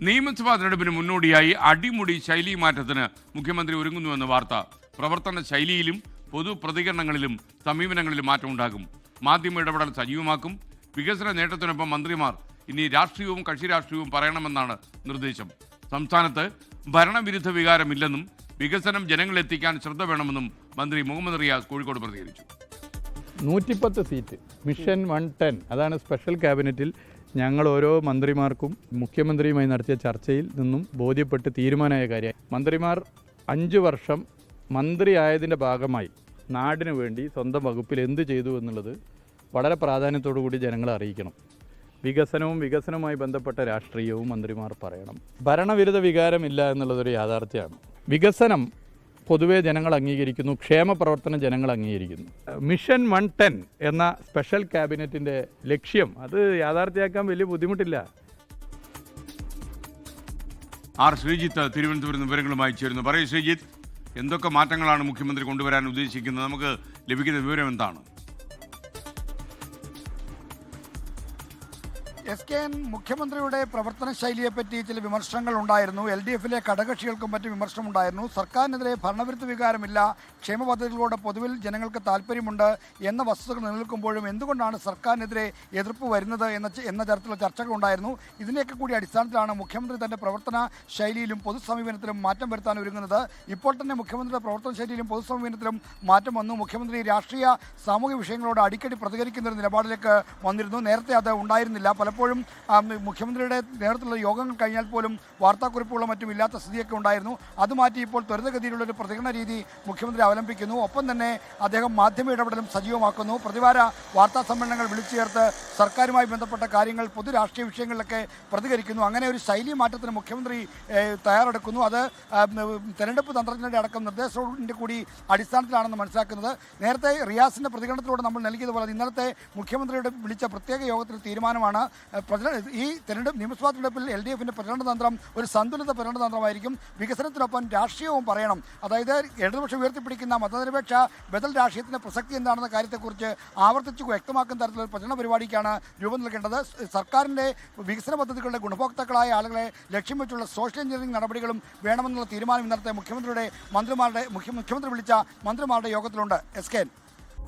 നിയമസഭാ തെരഞ്ഞെടുപ്പിന് മുന്നോടിയായി അടിമുടി ശൈലി മാറ്റത്തിന് മുഖ്യമന്ത്രി ഒരുങ്ങുന്നുവെന്ന വാർത്ത പ്രവർത്തന ശൈലിയിലും പൊതു പ്രതികരണങ്ങളിലും സമീപനങ്ങളിലും മാറ്റമുണ്ടാകും. മാധ്യമ ഇടപെടൽ സജീവമാക്കും. വികസന നേട്ടത്തിനൊപ്പം മന്ത്രിമാർ ഇനി രാഷ്ട്രീയവും കക്ഷി രാഷ്ട്രീയവും പറയണമെന്നാണ് നിർദ്ദേശം. സംസ്ഥാനത്ത് ഭരണവിരുദ്ധ വികാരമില്ലെന്നും വികസനം ജനങ്ങളിലെത്തിക്കാൻ ശ്രദ്ധ വേണമെന്നും മന്ത്രി മുഹമ്മദ് റിയാസ് കോഴിക്കോട് പ്രതികരിച്ചു. നൂറ്റിപ്പത്ത് സീറ്റ്. Mission one ten. അതാണ് സ്പെഷ്യൽ ക്യാബിനറ്റിൽ ഞങ്ങൾ ഓരോ മന്ത്രിമാർക്കും മുഖ്യമന്ത്രിയുമായി നടത്തിയ ചർച്ചയിൽ നിന്നും ബോധ്യപ്പെട്ട് തീരുമാനമായ കാര്യമായി. മന്ത്രിമാർ അഞ്ച് വർഷം മന്ത്രിയായതിന്റെ ഭാഗമായി നാടിനു വേണ്ടി സ്വന്തം വകുപ്പിൽ എന്ത് ചെയ്തു എന്നുള്ളത് വളരെ പ്രാധാന്യത്തോടു കൂടി ജനങ്ങളെ അറിയിക്കണം. വികസനവും വികസനവുമായി ബന്ധപ്പെട്ട രാഷ്ട്രീയവും മന്ത്രിമാർ പറയണം. ഭരണവിരുദ്ധ വികാരമില്ല എന്നുള്ളതൊരു യാഥാർത്ഥ്യമാണ്. വികസനം പൊതുവെ ജനങ്ങൾ അംഗീകരിക്കുന്നു ക്ഷേമ പ്രവർത്തനം ജനങ്ങൾ അംഗീകരിക്കുന്നു. മിഷൻ വൺ ടെൻ എന്ന സ്പെഷ്യൽ ക്യാബിനറ്റിന്റെ ലക്ഷ്യം അത് യാഥാർത്ഥ്യമാക്കാൻ വലിയ ബുദ്ധിമുട്ടില്ല. ആർ ശ്രീജിത്ത് തിരുവനന്തപുരം വിവരങ്ങളുമായി ചേരുന്നു. പറയൂ ശ്രീജിത്ത് എന്തൊക്കെ മാറ്റങ്ങളാണ് മുഖ്യമന്ത്രി കൊണ്ടുവരാൻ ഉദ്ദേശിക്കുന്നത്? നമുക്ക് ലഭിക്കുന്ന വിവരം എന്താണ്? എസ് കെ എൻ മുഖ്യമന്ത്രിയുടെ പ്രവർത്തന ശൈലിയെപ്പറ്റി ചില വിമർശനങ്ങൾ ഉണ്ടായിരുന്നു എൽ ഡി എഫിലെ ഘടകക്ഷികൾക്കും മറ്റും വിമർശനമുണ്ടായിരുന്നു. സർക്കാരിനെതിരെ ഭരണവിരുദ്ധ വികാരമില്ല. ക്ഷേമ പദ്ധതികളോട് പൊതുവിൽ ജനങ്ങൾക്ക് താല്പര്യമുണ്ട് എന്ന വസ്തുതകൾ നിലനിൽക്കുമ്പോഴും എന്തുകൊണ്ടാണ് സർക്കാരിനെതിരെ എതിർപ്പ് വരുന്നത് എന്ന എന്ന തരത്തിലുള്ള ചർച്ചകൾ ഉണ്ടായിരുന്നു ഇതിനെയൊക്കെ കൂടി അടിസ്ഥാനത്തിലാണ് മുഖ്യമന്ത്രി തന്റെ പ്രവർത്തന ശൈലിയിലും പൊതുസമീപനത്തിലും മാറ്റം വരുത്താൻ ഒരുങ്ങുന്നത്. ഇപ്പോൾ തന്നെ മുഖ്യമന്ത്രിയുടെ പ്രവർത്തന ശൈലിയിലും പൊതുസമീപനത്തിലും മാറ്റം വന്നു. മുഖ്യമന്ത്രി രാഷ്ട്രീയ സാമൂഹിക വിഷയങ്ങളോട് അടിക്കടി പ്രതികരിക്കുന്ന ഒരു നിലപാടിലേക്ക് വന്നിരുന്നു. നേരത്തെ അത് ഉണ്ടായിരുന്നില്ല. പലപ്പോഴും മുഖ്യമന്ത്രിയുടെ നേതൃത്വത്തിലുള്ള യോഗങ്ങൾ കഴിഞ്ഞാൽ പോലും വാർത്താക്കുറിപ്പുകളും മറ്റും ഇല്ലാത്ത സ്ഥിതിയൊക്കെ ഉണ്ടായിരുന്നു. അത് മാറ്റി ഇപ്പോൾ ത്വരിതഗതിയിലുള്ള ഒരു പ്രതികരണ രീതി മുഖ്യമന്ത്രി അവലംബിക്കുന്നു. ഒപ്പം തന്നെ അദ്ദേഹം മാധ്യമ ഇടപെടലും സജീവമാക്കുന്നു. പ്രതിവാര വാർത്താ സമ്മേളനങ്ങൾ വിളിച്ചു ചേർത്ത് സർക്കാരുമായി ബന്ധപ്പെട്ട കാര്യങ്ങൾ പൊതു രാഷ്ട്രീയ വിഷയങ്ങളിലൊക്കെ പ്രതികരിക്കുന്നു. അങ്ങനെ ഒരു ശൈലി മാറ്റത്തിന് മുഖ്യമന്ത്രി തയ്യാറെടുക്കുന്നു. അത് തെരഞ്ഞെടുപ്പ് തന്ത്രജ്ഞരുടെ അടക്കം നിർദ്ദേശത്തിന്റെ കൂടി അടിസ്ഥാനത്തിലാണെന്ന് മനസ്സിലാക്കുന്നത്. നേരത്തെ റിയാസിന്റെ പ്രതികരണത്തിലൂടെ നമ്മൾ നൽകിയതുപോലെ ഇന്നലത്തെ മുഖ്യമന്ത്രിയുടെ വിളിച്ച പ്രത്യേക യോഗത്തിൽ തീരുമാനമാണ്. ഈ തെരഞ്ഞെടുപ്പ് നിയമസഭാ തെരഞ്ഞെടുപ്പിൽ എൽ ഡി എഫിന്റെ പ്രചരണ തന്ത്രം ഒരു സന്തുലിത പ്രചരണ തന്ത്രമായിരിക്കും. വികസനത്തിനൊപ്പം രാഷ്ട്രീയവും പറയണം. അതായത് ഇടതുപക്ഷം ഉയർത്തിപ്പിടിക്കുന്ന മതനിരപേക്ഷ ബദൽ രാഷ്ട്രീയത്തിന്റെ പ്രസക്തി എന്താണെന്ന കാര്യത്തെക്കുറിച്ച് ആവർത്തിച്ച് വ്യക്തമാക്കുന്ന തരത്തിലുള്ള പ്രചരണ പരിപാടിക്കാണ് രൂപം നൽകേണ്ടത്. സർക്കാരിന്റെ വികസന പദ്ധതികളുടെ ഗുണഭോക്താക്കളായ ആളുകളെ ലക്ഷ്യം വെച്ചുള്ള സോഷ്യൽ എഞ്ചിനീയറിംഗ് നടപടികളും വേണമെന്നുള്ള തീരുമാനം ഇന്നത്തെ മുഖ്യമന്ത്രിയുടെ മന്ത്രിമാരുടെ മുഖ്യ മുഖ്യമന്ത്രി വിളിച്ച മന്ത്രിമാരുടെ യോഗത്തിലുണ്ട്. S K